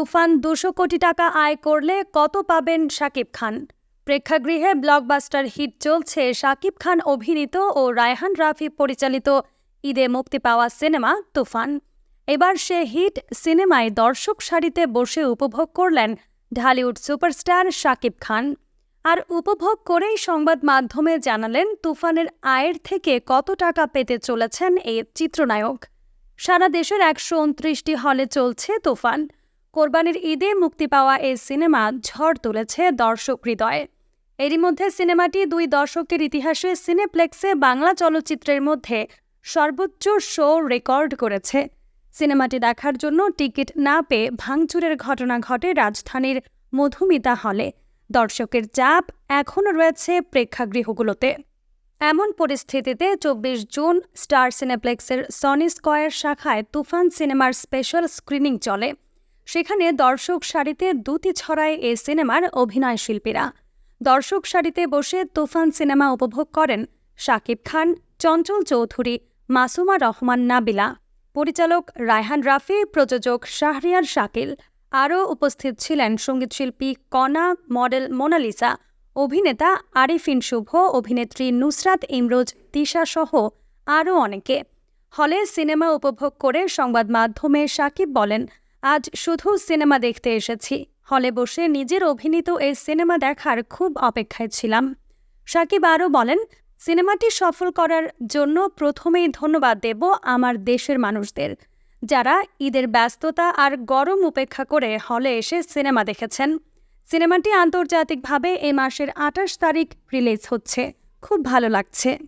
তুফান দুশো কোটি টাকা আয় করলে কত পাবেন শাকিব খান? প্রেক্ষাগৃহে ব্লকবাস্টার হিট চলছে। শাকিব খান অভিনীত ও রায়হান রাফি পরিচালিত ঈদে মুক্তি পাওয়া সিনেমা তুফান। এবার সে হিট সিনেমায় দর্শক সারিতে বসে উপভোগ করলেন ঢালিউড সুপারস্টার শাকিব খান। আর উপভোগ করেই সংবাদ মাধ্যমে জানালেন তুফানের আয়ের থেকে কত টাকা পেতে চলেছেন এই চিত্রনায়ক। সারা দেশের একশো উনত্রিশটি হলে চলছে তুফান। কোরবানির ঈদে মুক্তি পাওয়া এই সিনেমা ঝড় তুলেছে দর্শক হৃদয়ে। এরই মধ্যে সিনেমাটি দুই দশকের ইতিহাসে সিনেপ্লেক্সে বাংলা চলচ্চিত্রের মধ্যে সর্বোচ্চ শো রেকর্ড করেছে। সিনেমাটি দেখার জন্য টিকিট না পেয়ে ভাঙচুরের ঘটনা ঘটে রাজধানীর মধুমিতা হলে। দর্শকের চাপ এখনও রয়েছে প্রেক্ষাগৃহগুলোতে। এমন পরিস্থিতিতে চব্বিশ জুন স্টার সিনেপ্লেক্সের সনি স্কয়ার শাখায় তুফান সিনেমার স্পেশাল স্ক্রিনিং চলে। সেখানে দর্শক সারিতে দুটি ছড়ায় এ সিনেমার অভিনয় শিল্পীরা। দর্শক সারিতে বসে তুফান সিনেমা উপভোগ করেন শাকিব খান, চঞ্চল চৌধুরী, মাসুমা রহমান নাবিলা। পরিচালক রায়হান রাফি, প্রযোজক শাহরিয়ার শাকিল। আরও উপস্থিত ছিলেন সঙ্গীতশিল্পী কণা মডেল মোনালিসা, অভিনেতা আরিফিন শুভ, অভিনেত্রী নুসরাত ইমরোজ, তিশা সহ আরও অনেকে। হলে সিনেমা উপভোগ করে সংবাদ মাধ্যমে সাকিব বলেন আজ শুধু সিনেমা দেখতে এসেছি। হলে বসে নিজের অভিনীত এই সিনেমা দেখার খুব অপেক্ষায় ছিলাম। সাকিব আরও বলেন, সিনেমাটি সফল করার জন্য প্রথমেই ধন্যবাদ দেব আমার দেশের মানুষদের, যারা ঈদের ব্যস্ততা আর গরম উপেক্ষা করে হলে এসে সিনেমা দেখেছেন। সিনেমাটি আন্তর্জাতিকভাবে এ মাসের আঠাশ তারিখ রিলিজ হচ্ছে। খুব ভালো লাগছে।